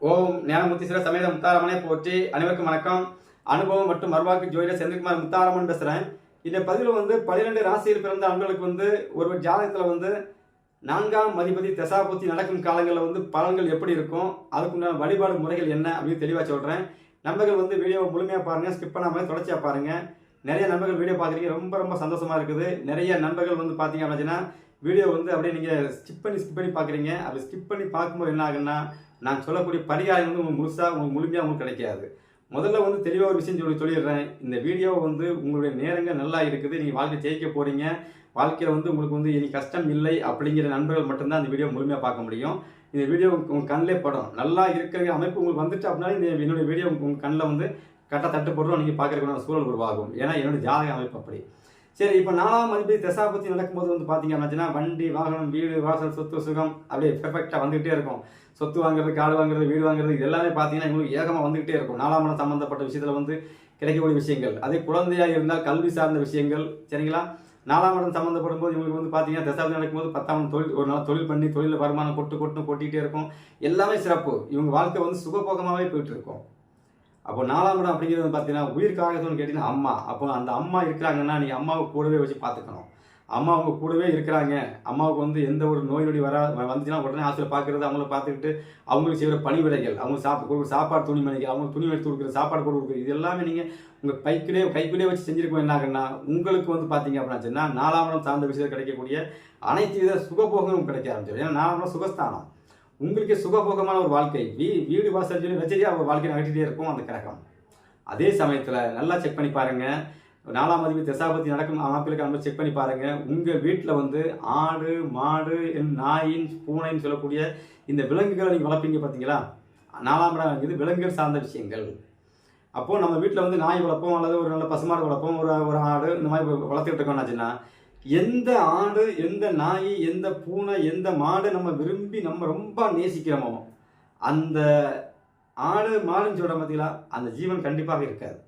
ஓம் ஞானமூர்த்தி சமேத முத்தாரமனை போற்றி அனைவருக்கும் வணக்கம். அனுபவம் மற்றும் மறுவாக்கு ஜோதிடர் செந்தில்குமார் முத்தாரமன் பேசுகிறேன் இந்த பதிவில் வந்து பன்னிரெண்டு ராசியில் பிறந்த அன்பர்களுக்கு வந்து ஒரு ஜாதகத்தில் வந்து நான்காம் மதிபதி தசாபுத்தி நடக்கும் காலங்களில் வந்து பலன்கள் எப்படி இருக்கும்? அதுக்குண்டான வழிபாடு முறைகள் என்ன அப்படின்னு தெளிவாக சொல்கிறேன் நண்பர்கள் வந்து வீடியோவை முழுமையாக பாருங்கள் ஸ்கிப் பண்ணாமல் தொடர்ச்சியாக பாருங்கள் நிறைய நண்பர்கள் வீடியோ பார்க்குறீங்க ரொம்ப ரொம்ப சந்தோஷமாக இருக்குது. நிறைய நண்பர்கள் வந்து பார்த்தீங்க அப்படின்னா வீடியோ வந்து அப்படியே நீங்கள் ஸ்கிப் பண்ணி ஸ்கிப் பண்ணி பார்க்குறீங்க அப்படி ஸ்கிப் பண்ணி பார்க்கும்போது என்ன ஆகுன்னா நான் சொல்லக்கூடிய பரிகாரம் வந்து உங்களுக்கு முழுசாக உங்களுக்கு முழுமையாக உங்களுக்கு கிடைக்காது. முதல்ல வந்து தெளிவாக ஒரு விஷயம் சொல்லி சொல்லிடுறேன். இந்த வீடியோ வந்து உங்களுடைய நேரங்கள் நல்லா இருக்குது. நீங்கள் வாழ்க்கை ஜெயிக்க போகிறீங்க வாழ்க்கையில் வந்து உங்களுக்கு வந்து இனி கஷ்டம் இல்லை அப்படிங்கிற நண்பர்கள் மட்டும்தான் இந்த வீடியோ முழுமையாக பார்க்க முடியும். இந்த வீடியோ உங்கள் கண்ணிலே படம். நல்லா இருக்கிற அமைப்பு உங்களுக்கு வந்துட்டு அப்படின்னா இந்த என்னுடைய வீடியோ உங்கள் கண்ணில் வந்து கரெக்டாக தட்டு போடுறோம் நீங்கள் பார்க்குறதுக்கான சூழல் உருவாகும். ஏன்னா என்னுடைய ஜாதக அமைப்பு அப்படி. சரி இப்போ நாலாம் மதிப்பு தசாபத்தி நடக்கும்போது வந்து பார்த்தீங்க அப்படின்னா வண்டி வாகனம் வீடு வாசல் சொத்து சுகம் அப்படியே பெர்ஃபெக்டாக வந்துகிட்டே இருக்கும். சொத்து வாங்குறது காடு வாங்குறது வீடு வாங்குறது இது எல்லாமே பார்த்தீங்கன்னா இவங்களுக்கு ஏகமாக வந்துகிட்டே இருக்கும். நாலாம் மனம் சம்மந்தப்பட்ட விஷயத்தில் வந்து கிடைக்கக்கூடிய விஷயங்கள். அதே குழந்தையாக இருந்தால் கல்வி சார்ந்த விஷயங்கள். சரிங்களா? நாலாம் இடம் சம்மந்தப்படும் போது இவங்களுக்கு வந்து பார்த்தீங்கன்னா தசாபதி நடக்கும்போது பத்தாம் தொழில் ஒரு நாள் தொழில் பண்ணி தொழிலில் வருமானம் கொட்டு கொட்டு கொட்டிகிட்டே இருக்கும். எல்லாமே சிறப்பு. இவங்க வாழ்க்கை வந்து சுகபோகமாகவே போயிட்டு இருக்கும். அப்போ நாலாம் இடம் அப்படிங்கிறது பார்த்தீங்கன்னா உயிர் காகத்தம்னு கேட்டிங்கன்னா அம்மா. அப்போ அந்த அம்மா இருக்கிறாங்கன்னா நீ அம்மாவை கூடவே வச்சு பார்த்துக்கணும். அம்மா அவங்க கூடவே இருக்கிறாங்க. அம்மாவுக்கு வந்து எந்த ஒரு நோய் நொடி வரா வந்துச்சுன்னா உடனே ஹாஸ்பிட்டல் பார்க்குறது அவங்கள பார்த்துக்கிட்டு அவங்களுக்கு செய்கிற பணிவிடைகள் அவங்க சாப்பிட்டு கொடுக்குற சாப்பாடு துணிமணிகள் அவங்க துணி எடுத்து கொடுக்குற சாப்பாடு போட்டு கொடுக்குறது இது எல்லாமே நீங்கள் உங்கள் பைக்கிலே கைக்குள்ளே வச்சு செஞ்சிருக்கோம் என்ன ஆகுன்னா உங்களுக்கு வந்து பார்த்தீங்க அப்படின்னா சொன்னால் நாலாம் இடம் சார்ந்த விஷயத்தில் கிடைக்கக்கூடிய அனைத்து வித சுகபோகங்களும் கிடைக்க ஆரம்பிச்சிடும். ஏன்னா நாலாம் இடம் சுகஸ்தானம். உங்களுக்கே சுகபோகமான ஒரு வாழ்க்கை. வீ வீடு வாசல் சொல்லி வச்சதே அவர் வாழ்க்கை நகட்டிகிட்டே இருக்கும் அந்த கிரகம். அதே சமயத்தில் நல்லா செக் பண்ணி பாருங்கள் நாலாம் மதிப்பு தசாபதி நடக்கும் அமைப்பிலுக்கு நம்ம செக் பண்ணி பாருங்கள் உங்கள் வீட்டில் வந்து ஆடு மாடு நாயின் பூனைன்னு சொல்லக்கூடிய இந்த விலங்குகளை நீங்கள் வளர்ப்பீங்க பார்த்தீங்களா நாலாம் இடம் இது விலங்குகள் சார்ந்த விஷயங்கள். அப்போது நம்ம வீட்டில் வந்து நாய் வளர்ப்போம் அல்லது ஒரு நல்ல பசுமாடு வளர்ப்போம் ஒரு ஒரு ஆடு இந்த மாதிரி வளர்த்துக்கிட்டு இருக்கோம்னாச்சுன்னா எந்த ஆடு எந்த நாய் எந்த பூனை எந்த மாடு நம்ம விரும்பி நம்ம ரொம்ப நேசிக்கிறோமோ அந்த ஆடு மாடுன்னு சொல்கிற பார்த்தீங்களா அந்த ஜீவன் கண்டிப்பாக இருக்காது.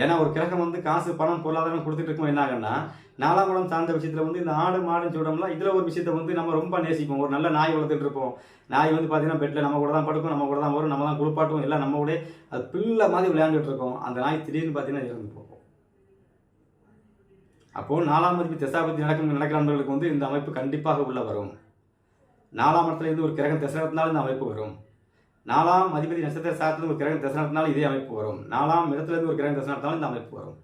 ஏன்னா ஒரு கிரகம் வந்து காசு பணம் பொருளாதாரம் கொடுத்துட்டு இருக்கும் என்ன ஆகுன்னா நாலாம் இடம் சார்ந்த விஷயத்தில் வந்து இந்த ஆடு மாடுன்னு சொல்கிறோம்ல இதில் ஒரு விஷயத்தை வந்து நம்ம ரொம்ப நேசிப்போம். ஒரு நல்ல நாய் வளர்த்துட்டு இருப்போம். நாய் வந்து பார்த்தீங்கன்னா பெட்டில் நம்ம கூட தான் படுக்கும் நம்ம கூட தான் வரும் நம்ம தான் குளிப்பாட்டும் எல்லாம் நம்ம கூட அது பிள்ளை மாதிரி விளையாண்டுட்டு இருக்கோம். அந்த நாய் திடீர்னு பார்த்தீங்கன்னா இறந்துப்போம் அப்போது நாலாம் மதிப்பு தசாபதி நடக்கும் நடக்கிற நண்பர்களுக்கு வந்து இந்த அமைப்பு கண்டிப்பாக உள்ள வரும். நாலாம் இடத்துலேருந்து ஒரு கிரகம் தசனத்தினாலும் இந்த அமைப்பு வரும். நாலாம் அதிபதி நட்சத்திர சாரத்தில் ஒரு கிரகம் தசனத்தினாலும் இதே அமைப்பு வரும். நாலாம் இடத்துலேருந்து ஒரு கிரகம் தசனத்தினாலும் இந்த அமைப்பு வரும்.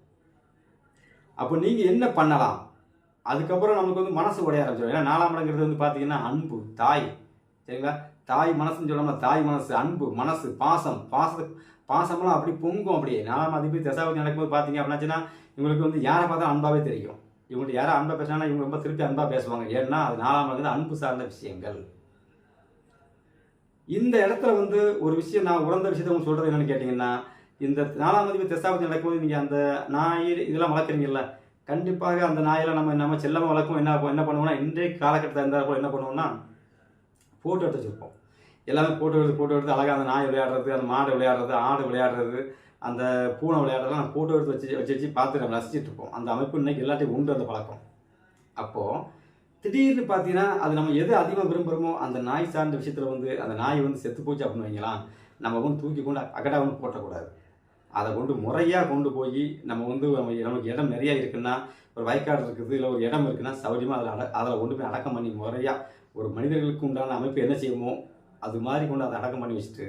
அப்போ நீங்கள் என்ன பண்ணலாம்? அதுக்கப்புறம் நமக்கு வந்து மனசு உடைய ஆரம்பிச்சிடும். ஏன்னா நாலாம் இடங்கிறது வந்து பார்த்தீங்கன்னா அன்பு தாய். சரிங்களா? தாய் மனசுன்னு சொல்லாமல் தாய் மனசு அன்பு மனசு பாசம். பாச பாசமெல்லாம் அப்படி பொங்கும் அப்படியே. நாலாம் அதிபதி தசாபதி நடக்கும்போது பார்த்தீங்க அப்படின்னாச்சுன்னா இவங்களுக்கு வந்து யாரை பார்த்தா அன்பாவே தெரியும். இவங்கள்ட்ட யாரும் அன்பாக பேசினா இவங்க ரொம்ப திருப்பி அன்பாக பேசுவாங்க. ஏன்னா அது நாலாம் வந்து அன்பு சார்ந்த விஷயங்கள். இந்த இடத்துல வந்து ஒரு விஷயம் நான் உணர்ந்த விஷயத்த உங்களுக்கு சொல்கிறது என்னன்னு கேட்டிங்கன்னா இந்த நாலாம் மதிப்பு தசாபதி நடக்கும்போது நீங்கள் அந்த நாய் இதெல்லாம் வளர்க்குறீங்கல்ல கண்டிப்பாக அந்த நாயெல்லாம் நம்ம நம்ம செல்லமாக வளர்க்கும் என்ன என்ன பண்ணுவோம்னா இன்றைய காலகட்டத்தில் இருந்தால் கூட என்ன பண்ணுவோம்னா ஃபோட்டோ எடுத்து வச்சுருப்போம். எல்லாமே ஃபோட்டோ எடுத்து ஃபோட்டோ எடுத்து அழகாக அந்த நாய் விளையாடுறது அந்த மாடு விளையாடுறது ஆடு விளையாடுறது அந்த பூனை விளையாடுறதுலாம் ஃபோட்டோ எடுத்து வச்சு வச்சு வச்சு பார்த்து நம்ம ரசிச்சுட்டு இருப்போம். அந்த அமைப்பு இன்னைக்கு எல்லாத்தையும் உண்டு அந்த பழக்கம். அப்போது திடீர்னு பார்த்தீங்கன்னா அது நம்ம எது அதிகமாக விரும்புகிறோமோ அந்த நாய் சார்ந்த விஷயத்தில் வந்து அந்த நாய் வந்து செத்து போச்சு அப்படின்னு வைங்களா நம்ம வந்து தூக்கி கொண்டு அகடா வந்து போட்டக்கூடாது. அதை கொண்டு முறையாக கொண்டு போய் நம்ம வந்து நம்ம நமக்கு இடம் நிறையா இருக்குன்னா ஒரு வயக்காடு இருக்குது இல்லை ஒரு இடம் இருக்குன்னா சௌரியமாக அதில் அட அதில் கொண்டு போய் அடக்கம் பண்ணி முறையாக ஒரு மனிதர்களுக்கு உண்டான அமைப்பு என்ன செய்யுமோ அது மாதிரி கொண்டு அதை அடக்கம் பண்ணி வச்சுட்டு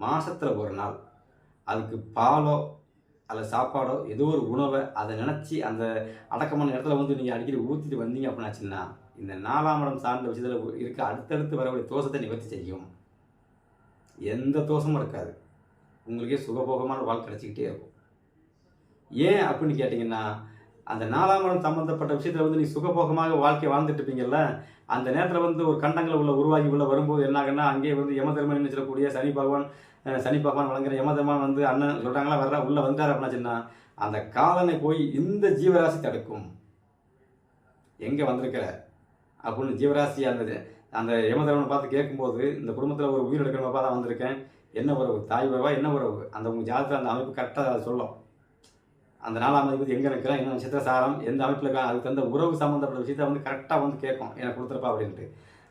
மாதத்தில் ஒரு நாள் அதுக்கு பாலோ அல்ல சாப்பாடோ ஏதோ ஒரு உணவை அதை நினச்சி அந்த அடக்கமான இடத்துல வந்து நீங்கள் அடிக்கடி ஊற்றிட்டு வந்தீங்க அப்படின்னாச்சுன்னா இந்த நாலாம் இடம் சார்ந்த விஷயத்தில் இருக்க அடுத்தடுத்து வரக்கூடிய தோஷத்தை நிவர்த்தி செய்யும். எந்த தோஷமும் இருக்காது. உங்களுக்கே சுகபோகமான வாழ்க்கை கிடச்சிக்கிட்டே இருக்கும். ஏன் அப்படின்னு கேட்டிங்கன்னா அந்த நாலாம் இடம் சம்மந்தப்பட்ட விஷயத்தில் வந்து நீ சுகபோகமாக வாழ்க்கை வாழ்ந்துட்டு இருப்பீங்கல்ல அந்த நேரத்தில் வந்து ஒரு கண்டங்களை உள்ள உருவாகி உள்ள வரும்போது என்னாகன்னா அங்கேயே வந்து யம தர்மன் சொல்லக்கூடிய சனி பகவான் சனி பகவான் வழங்குற யமதமான் வந்து அண்ணன் சொல்கிறாங்களா வர்ற உள்ளே வந்தார் அப்படின்னா சொன்னால் அந்த காலனை போய் இந்த ஜீவராசி தடுக்கும். எங்கே வந்திருக்கிற? அப்படின்னு ஜீவராசி அந்த அந்த யமதரவனை பார்த்து கேட்கும்போது இந்த குடும்பத்தில் ஒரு உயிர் எடுக்கிறவங்க தான் வந்திருக்கேன். என்ன உறவு? தாய் உறவா என்ன உறவு? அந்த உங்கள் ஜாதகத்தில் அந்த அமைப்பு கரெக்டாக அதை சொல்லும். அந்த நாலாம் அதிபதி எங்கே இருக்கிறான் என்ன நட்சத்திர சாரம் எந்த அமைப்பில் இருக்கா அதுக்கு தகுந்த உறவு சம்மந்தப்பட்ட விஷயத்தை வந்து கரெக்டாக வந்து கேட்கும் எனக்கு கொடுத்துருப்பா அப்படின்ட்டு.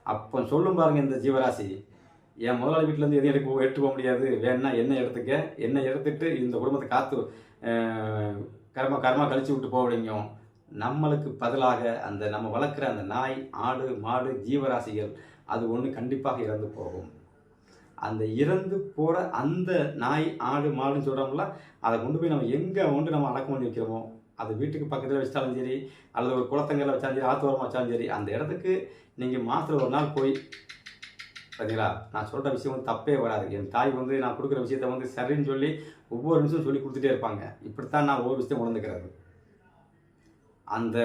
அப்போ சொல்லும் பாருங்கள் இந்த ஜீவராசி. என் முதலாளி வீட்டிலேருந்து எதையும் எடுக்க எடுத்து போக முடியாது. வேணா என்ன எடுத்துக்க? என்ன எடுத்துட்டு இந்த குடும்பத்தை காத்து அஹ், கர்மா கர்மா கழிச்சு விட்டு போவீங்க நம்மளுக்கு பதிலாக அந்த நம்ம வளர்க்குற அந்த நாய் ஆடு மாடு ஜீவராசிகள் அது ஒன்று கண்டிப்பாக இறந்து போகும். அந்த இறந்து போகிற அந்த நாய் ஆடு மாடுன்னு சொல்கிறோம்ல அதை கொண்டு போய் நம்ம எங்கே கொண்டு நம்ம அடக்கம் பண்ணி வைக்கிறோமோ அது வீட்டுக்கு பக்கத்தில் வச்சாலும் சரி அல்லது ஒரு குளத்தங்கரில் வச்சாலும் சரி ஆத்தோரமாக வச்சாலும் சரி அந்த இடத்துக்கு நீங்கள் மாதத்தில் ஒரு நாள் போய் பார்த்தீங்களா நான் சொல்கிற விஷயம் வந்து தப்பே வராது. என் தாய் வந்து நான் கொடுக்குற விஷயத்த வந்து சரின்னு சொல்லி ஒவ்வொரு நிமிஷம் சொல்லி கொடுத்துட்டே இருப்பாங்க. இப்படித்தான் நான் ஒவ்வொரு விஷயம் உணர்ந்துக்கிறது. அந்த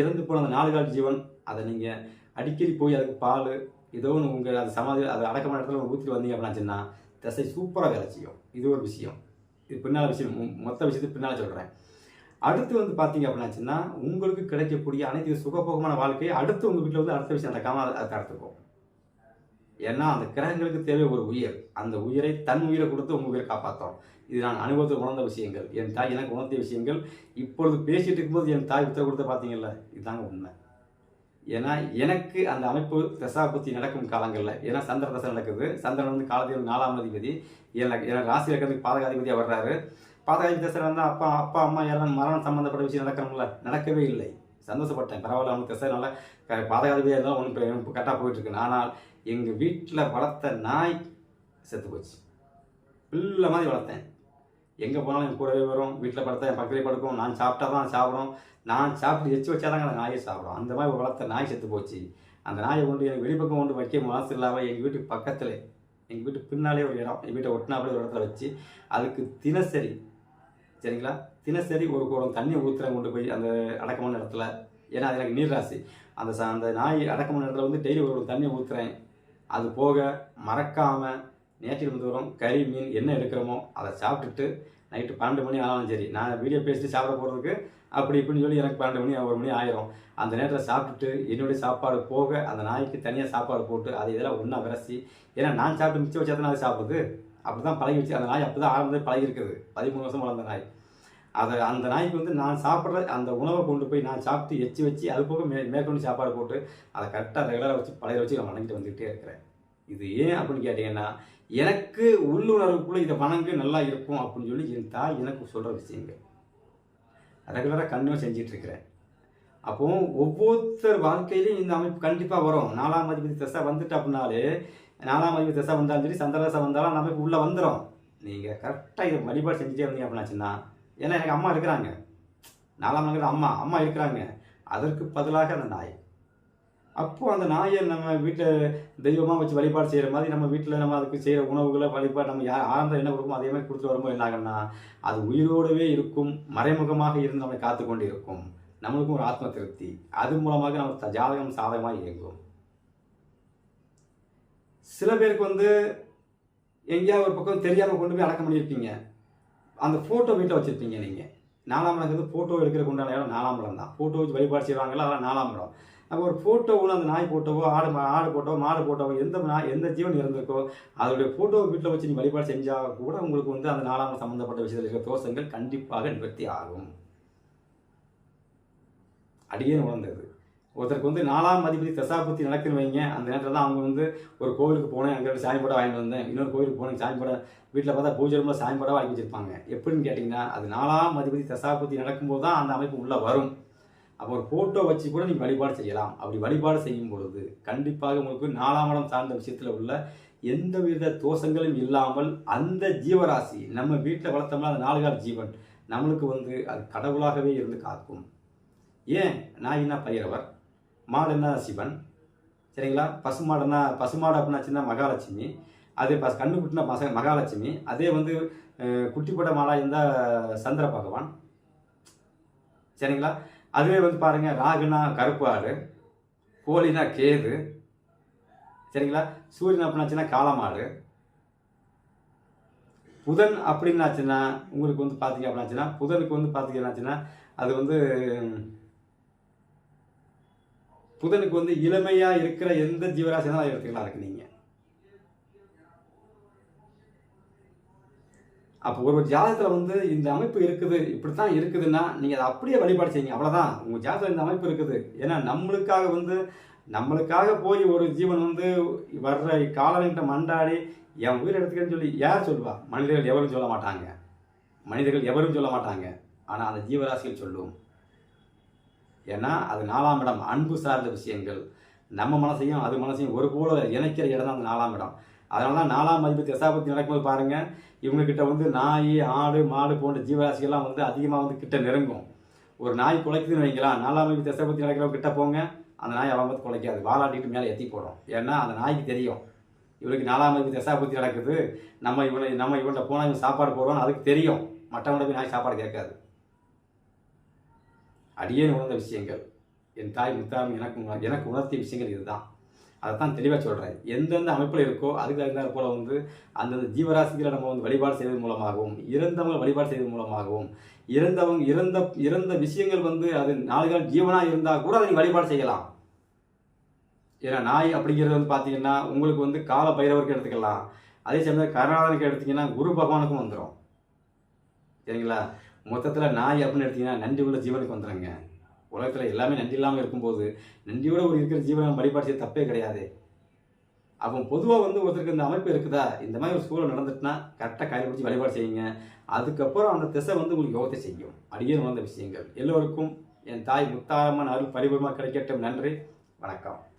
இறந்து போன அந்த நாலு கால் ஜீவன் அதை நீங்கள் அடிக்கடி போய் அதுக்கு பால் ஏதோ ஒன்று உங்கள் அது சமாதி அது அடக்கமான இடத்துல ஊற்றிட்டு வந்தீங்க அப்படின்னாச்சுன்னா தசை சூப்பராக வேலை செய்யும். இது ஒரு விஷயம். இது பின்னால் விஷயம். மொத்த விஷயத்துக்கு பின்னால் சொல்கிறேன் அடுத்து வந்து பார்த்தீங்க அப்படின்னாச்சுன்னா உங்களுக்கு கிடைக்கக்கூடிய அனைத்து சுகபோகமான வாழ்க்கையை அடுத்து உங்கள் வீட்டில் வந்து அடுத்த விஷயம் நடக்காமல் அதை அதை தடுத்துக்கும். ஏன்னா அந்த கிரகங்களுக்கு தேவை ஒரு உயிர். அந்த உயிரை தன் உயிரை கொடுத்து உங்கள் உயிரை காப்பாற்றும் இது நான் அனுபவத்தில் உணர்ந்த விஷயங்கள். என் தாய் எனக்கு உணர்த்திய விஷயங்கள். இப்பொழுது பேசிட்டு இருக்கும்போது என் தாய் உத்தரவு கொடுத்து பார்த்தீங்கல்ல இதுதாங்க உண்மை. ஏன்னா எனக்கு அந்த அமைப்பு தசாபுத்தி நடக்கும் காலங்களில். ஏன்னா சந்திர தசை நடக்குது. சந்திரன் வந்து காலத்தில் நாலாம் அதிபதி. எனக்கு எனக்கு ராசி இருக்கிறதுக்கு பாதகாதிபதியாக வர்றாரு. பாதகாதிபதி தசை வந்தால் அப்பா அப்பா அம்மா எல்லாம் மரணம் சம்மந்தப்பட்ட விஷயம் நடக்கணும்ல? நடக்கவே இல்லை. சந்தோஷப்பட்டேன். பரவாயில்ல அவங்க தசை நல்லா க- பாதகாதிபதியாக இருந்தாலும் ஒன்றும் கரெக்டாக போயிட்டுருக்கு ஆனால் எங்கள் வீட்டில் வளர்த்த நாய் செத்து போச்சு. பிள்ளை மாதிரி வளர்த்தேன். எங்கே போனாலும் என் கூடவே வரும். வீட்டில் படுத்தா என் பக்கத்துலேயே படுக்கும். நான் சாப்பிட்டா தான் சாப்பிடும். நான் சாப்பிட்டு எச்சு வச்சாதாங்க அந்த நாயை சாப்பிடும். அந்த மாதிரி வளர்த்த நாய் செத்து போச்சு. அந்த நாயை கொண்டு எனக்கு வெளிப்பக்கம் கொண்டு வைக்க மனசு இல்லாமல் எங்கள் வீட்டுக்கு பக்கத்தில் எங்கள் வீட்டுக்கு பின்னாலே ஒரு இடம். எங்கள் வீட்டை ஒட்டினாப்புல ஒரு இடத்துல வச்சு அதுக்கு தினசரி சரிங்களா? தினசரி ஒரு குடம் தண்ணி ஊற்றுறேன் கொண்டு போய் அந்த அடக்கமான இடத்துல. ஏன்னா அது எனக்கு நீர்ராசி. அந்த அந்த நாய் அடக்கமான இடத்துல வந்து டெய்லி ஒரு தண்ணியை தண்ணி ஊற்றுறேன் அது போக மறக்காமல் நேற்று முந்தவரம் கறி மீன் என்ன எடுக்கிறோமோ அதை சாப்பிட்டுட்டு நைட்டு பன்னெண்டு மணி ஆனாலும் சரி. நான் வீடியோ பேசிட்டு சாப்பிட போகிறதுக்கு அப்படி இப்படின்னு சொல்லி எனக்கு பன்னெண்டு மணி ஒரு மணி ஆயிரும். அந்த நேரத்தில் சாப்பிட்டுட்டு என்னுடைய சாப்பாடு போக அந்த நாய்க்கு தனியாக சாப்பாடு போட்டு அதை இதெல்லாம் ஒன்றா விரசி ஏன்னா நான் சாப்பிட்டு மிச்சம் வச்சா தான் அது சாப்பிடுது. அப்படி தான் பழகி வச்சு அந்த நாய் அப்படி தான் ஆரம்பத்தில் பழகி இருக்குது பதிமூணு வருஷம் வளர்ந்த நாய். அதை அந்த நாய்க்கு வந்து நான் சாப்பிட்ற அந்த உணவை கொண்டு போய் நான் சாப்பிட்டு எச்சு வச்சு அது போக மே மேற்கொண்டு சாப்பாடு போட்டு அதை கரெக்டாக ரெகுலராக வச்சு பழைய வச்சு நான் வணங்கிட்டு வந்துகிட்டே இருக்கிறேன். இது ஏன் அப்படின்னு கேட்டிங்கன்னா எனக்கு உள்ளுணர்வுக்குள்ளே இதை வணங்கு நல்லா இருக்கும் அப்படின்னு சொல்லி என் தாய் எனக்கு சொல்கிற விஷயங்கள். ரெகுலராக கன்னியூ செஞ்சிட்ருக்கிறேன் அப்போது அப்போ ஒவ்வொருத்தர் வாழ்க்கையிலையும் இந்த அமைப்பு கண்டிப்பாக வரும். நாலாம் அதிபதி தசை வந்துட்டு அப்படின்னாலே நாலாம் அதிபதி தசை வந்தாலும் சரி சந்திர தசை வந்தாலும் அந்த அமைப்பு உள்ளே வந்துடும் நீங்கள் கரெக்டாக இதை வழிபாடு செஞ்சுட்டே வந்தீங்க அப்படின்னாச்சுன்னா ஏன்னா எனக்கு அம்மா இருக்கிறாங்க. நாலாம் நகர அம்மா அம்மா இருக்கிறாங்க. அதற்கு பதிலாக அந்த நாய். அப்போது அந்த நாயை நம்ம வீட்டில் தெய்வமாக வச்சு வழிபாடு செய்கிற மாதிரி நம்ம வீட்டில் நம்ம அதுக்கு செய்கிற உணவுகளை வழிபாடு நம்ம யார் ஆரம்பம் என்ன கொடுக்குமோ அதே மாதிரி கொடுத்துட்டு வரும்போது என்ன ஆகும்னா அது உயிரோடவே இருக்கும் மறைமுகமாக இருந்து நம்மளை காத்து கொண்டு இருக்கும் நம்மளுக்கும் ஒரு ஆத்ம திருப்தி. அது மூலமாக நம்ம த- ஜாதகம் சாதகமாக இயங்கும். சில பேருக்கு வந்து எங்கேயாவது ஒரு பக்கம் தெரியாமல் கொண்டு போய் அடக்கம் பண்ணியிருப்பீங்க அந்த ஃபோட்டோ வீட்டில் வச்சுருப்பீங்க நீங்கள் நாலாம் இடம் வந்து ஃபோட்டோ எடுக்கிறதுக்கு உண்டான இடம் நாலாம் இடம் தான். ஃபோட்டோ வச்சு வழிபாடு செய்வாங்கல்ல அதெல்லாம் நாலாம் இடம். அப்போ ஒரு ஃபோட்டோவில் அந்த நாய் ஃபோட்டோவோ ஆடு மா- ஆடு ஃபோட்டோ மாடு ஃபோட்டோவோ எந்த நாய் எந்த ஜீவன் இருந்திருக்கோ அதோடைய ஃபோட்டோ வீட்டில் வச்சு நீ வழிபாடு செஞ்சால் கூட உங்களுக்கு வந்து அந்த நாலாம் சம்மந்தப்பட்ட விஷயத்தில் இருக்கிற தோஷங்கள் கண்டிப்பாக நிவர்த்தி ஆகும். அடியே உணர்ந்தது. ஒருத்தருக்கு வந்து நாலாம் அதிபதி தசாபுத்தி நடக்குன்னு வைங்க. அந்த நேரத்தில் தான் அவங்க வந்து ஒரு கோவிலுக்கு போனேன் அங்கே சாமி படம் வாங்கிட்டு வந்தேன். இன்னொரு கோவிலுக்கு போனேன் சாமி படம் வீட்டில் பார்த்தா பூஜை ரூமில் சாமி படம் வாங்கி வச்சிருப்பாங்க. எப்படின்னு கேட்டிங்கன்னா அது நாலாம் அதிபதி தசாபுத்தி நடக்கும்போது தான் அந்த அமைப்பு உள்ளே வரும். அப்போ ஒரு ஃபோட்டோ வச்சு கூட நீங்கள் வழிபாடு செய்யலாம். அப்படி வழிபாடு செய்யும் பொழுது கண்டிப்பாக உங்களுக்கு நாலாம் இடம் சார்ந்த விஷயத்தில் உள்ள எந்த வித தோஷங்களும் இல்லாமல் அந்த ஜீவராசி நம்ம வீட்டில் வளர்த்தோம்னா அந்த நாலுகால் ஜீவன் நம்மளுக்கு வந்து அது கடவுளாகவே இருந்து காக்கும். ஏன்? நான் என்ன பைரவர்? மாடுன்னா சிவன். சரிங்களா? பசுமாடுனா பசுமாடு அப்படின்னாச்சுன்னா மகாலட்சுமி. அதே பஸ் கண்ணு குட்டினா மச மகாலட்சுமி. அதே வந்து அஹ், குட்டிப்பட்ட மாடாக இருந்தால் சந்திர பகவான். சரிங்களா? அதுவே வந்து பாருங்கள் ராகுனா கருப்பு ஆடு கோழினா கேது. சரிங்களா? சூரியன் அப்படின்னாச்சுன்னா காலமாடு புதன் அப்படின்னாச்சுன்னா உங்களுக்கு வந்து பார்த்தீங்க அப்படின்னாச்சுன்னா புதனுக்கு வந்து பார்த்தீங்கன்னாச்சுன்னா அது வந்து புதனுக்கு வந்து இளமையா இருக்கிற எந்த ஜீவராசி தான் எடுத்துக்கலாம் இருக்கு நீங்க. அப்போ ஒரு ஜாதகத்துல வந்து இந்த அமைப்பு இருக்குது இப்படித்தான் இருக்குதுன்னா நீங்க அதை அப்படியே வழிபாடு செய்யுங்க அவ்வளவுதான். உங்க ஜாதகத்துல இந்த அமைப்பு இருக்குது. ஏன்னா நம்மளுக்காக வந்து நம்மளுக்காக போய் ஒரு ஜீவன் வந்து வர்ற காலவன்கிட்ட மண்டாடி என் உயிர் எடுத்துக்கன்னு சொல்லி யார் சொல்லுவா? மனிதர்கள் எவரும் சொல்ல மாட்டாங்க. மனிதர்கள் எவரும் சொல்ல மாட்டாங்க. ஆனால் அந்த ஜீவராசிகள் சொல்லுவோம் ஏன்னா அது நாலாம் இடம். அன்பு சார்ந்த விஷயங்கள். நம்ம மனசையும் அது மனசையும் ஒரு போல இணைக்கிற இடம் தான் அந்த நாலாம் இடம். அதனால தான் நாலாம் மதிப்பு தசாபத்தி நடக்கும்போது பாருங்கள் இவங்கக்கிட்ட வந்து நாய் ஆடு மாடு போன்ற ஜீவராசிகள்லாம் வந்து அதிகமாக வந்து கிட்ட நெருங்கும். ஒரு நாய் குலைக்குதுன்னு வைங்களா நாலாம் மதிப்பு தசாபத்தி நடக்கிறவங்க கிட்ட போங்க அந்த நாய் அவன் வந்து குலைக்காது. வாலாட்டிட்டு மேலே எத்தி போடும். ஏன்னா அந்த நாய்க்கு தெரியும். இவனுக்கு நாலாம் அதிபதி தசாபத்தி நடக்குது. நம்ம இவனை நம்ம இவன்கிட்ட போனால் இவன் சாப்பாடு போடுறோம்னு அதுக்கு தெரியும். மற்றவங்க நாய் சாப்பாடு கேட்காது. அடியேன் உணர்ந்த விஷயங்கள். என் தாய் முத்தாமி எனக்கு எனக்கு உணர்த்திய விஷயங்கள் இதுதான். அதை தான் தெளிவாக சொல்கிறேன் எந்தெந்த அமைப்பில் இருக்கோ அதுக்கு தகுந்தாற் போல் வந்து அந்தந்த ஜீவராசிகளை நம்ம வந்து வழிபாடு செய்வதன் மூலமாகவும் இறந்தவங்க வழிபாடு செய்வதன் மூலமாகவும் இறந்தவங்க இறந்த இறந்த விஷயங்கள் வந்து அது நாளுகள் ஜீவனாக இருந்தால் கூட அதை வழிபாடு செய்யலாம். ஏன்னா நாய் அப்படிங்கிறது வந்து பார்த்தீங்கன்னா உங்களுக்கு வந்து கால பைரவருக்கு எடுத்துக்கலாம். அதே சமயம் கருணாதனுக்கு எடுத்தீங்கன்னா குரு பகவானுக்கும் வந்துடும் சரிங்களா? மொத்தத்தில் நாய் அப்படின்னு எடுத்தீங்கன்னா நன்றி உள்ள ஜீவனுக்கு வந்துடுங்க உலகத்தில் எல்லாமே நன்றி இல்லாமல் இருக்கும்போது நன்றியோட ஒரு இருக்கிற ஜீவனை வழிபாடு செய்ய தப்பே கிடையாது. அப்போ பொதுவாக வந்து ஒருத்தருக்கு இந்த அமைப்பு இருக்குதா? இந்த மாதிரி ஒரு சூழல் நடந்துட்டுனா கரெக்டாக கையில் பிடிச்சி வழிபாடு செய்யுங்க. அதுக்கப்புறம் அந்த திசை வந்து உங்களுக்கு யோகத்தை செய்யும். அடியே உணர்ந்த விஷயங்கள். எல்லோருக்கும் என் தாய் முத்தாரமான அருள் பரிபூர்ணமாக கிடைக்கட்டும். நன்றி. வணக்கம்.